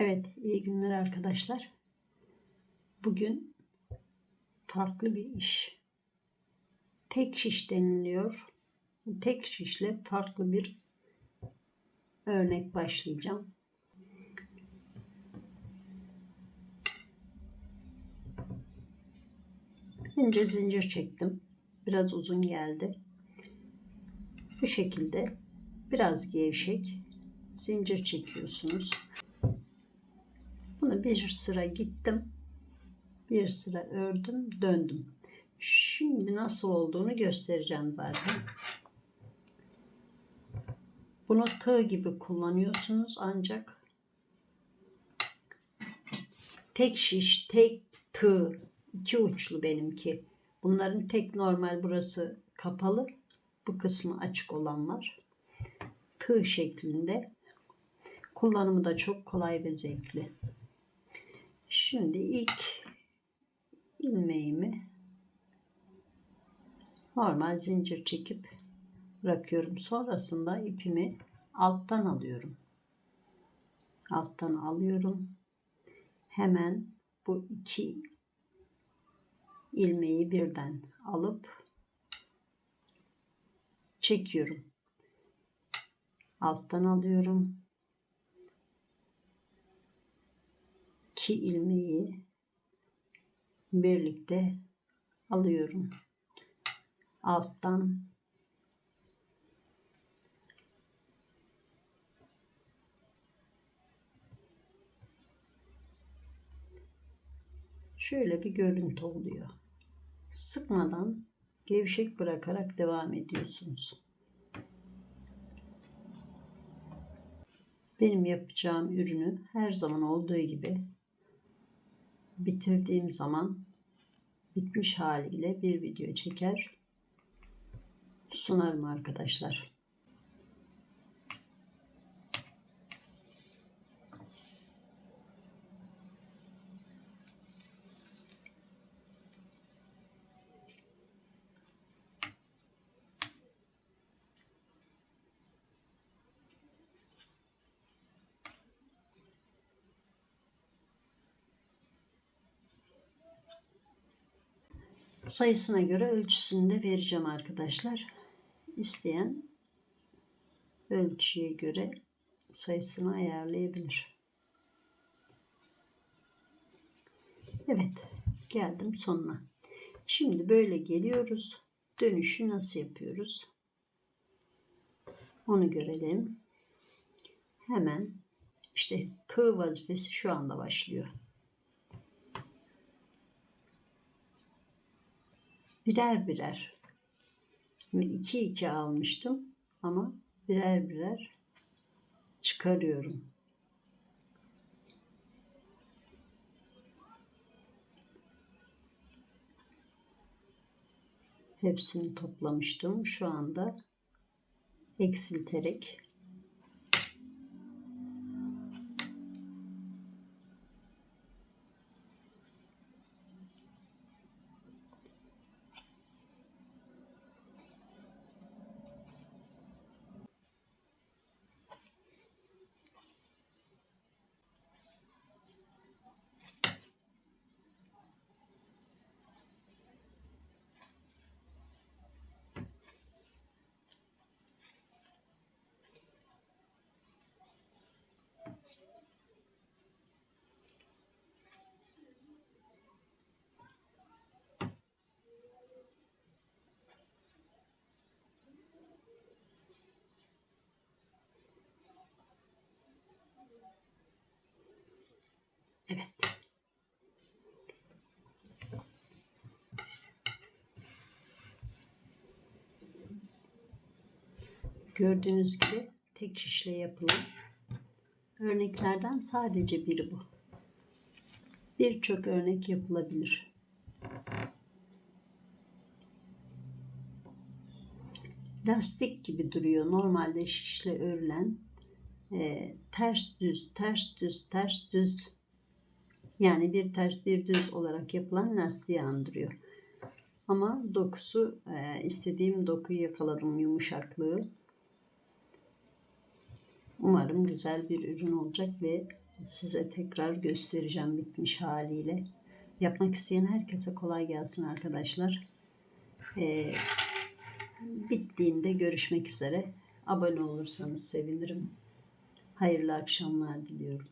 Evet, iyi günler arkadaşlar. Bugün farklı bir iş. Tek şiş deniliyor. Tek şişle farklı bir örnek başlayacağım. Önce zincir çektim. Biraz uzun geldi. Bu şekilde biraz gevşek zincir çekiyorsunuz. Bunu bir sıra gittim. Bir sıra ördüm, döndüm. Şimdi nasıl olduğunu göstereceğim zaten. Bunu tığ gibi kullanıyorsunuz ancak tek şiş, tek tığ, iki uçlu benimki. Bunların tek normal burası kapalı. Bu kısmı açık olan var. Tığ şeklinde. Kullanımı da çok kolay ve zevkli. Şimdi ilk ilmeğimi normal zincir çekip bırakıyorum. Sonrasında ipimi alttan alıyorum. Alttan alıyorum. Hemen bu iki ilmeği birden alıp çekiyorum. Alttan alıyorum. İki ilmeği birlikte alıyorum. Alttan şöyle bir görüntü oluyor. Sıkmadan gevşek bırakarak devam ediyorsunuz. Benim yapacağım ürünü her zaman olduğu gibi bitirdiğim zaman bitmiş haliyle bir video çeker sunarım arkadaşlar. Sayısına göre ölçüsünü de vereceğim arkadaşlar. İsteyen ölçüye göre sayısını ayarlayabilir. Evet geldim sonuna. Şimdi böyle geliyoruz. Dönüşü nasıl yapıyoruz? Onu görelim. Hemen işte tığ vazifesi şu anda başlıyor. Birer birer. Şimdi iki iki almıştım ama birer birer çıkarıyorum. Hepsini toplamıştım. Şu anda eksilterek Gördüğünüz gibi tek şişle yapılan örneklerden sadece biri bu. Birçok örnek yapılabilir. Lastik gibi duruyor. Normalde şişle örülen e, ters düz, ters düz, ters düz yani bir ters bir düz olarak yapılan lastiği andırıyor. Ama dokusu e, istediğim dokuyu yakaladım yumuşaklığı. Umarım güzel bir ürün olacak ve size tekrar göstereceğim bitmiş haliyle. Yapmak isteyen herkese kolay gelsin arkadaşlar. Ee, bittiğinde görüşmek üzere. Abone olursanız sevinirim. Hayırlı akşamlar diliyorum.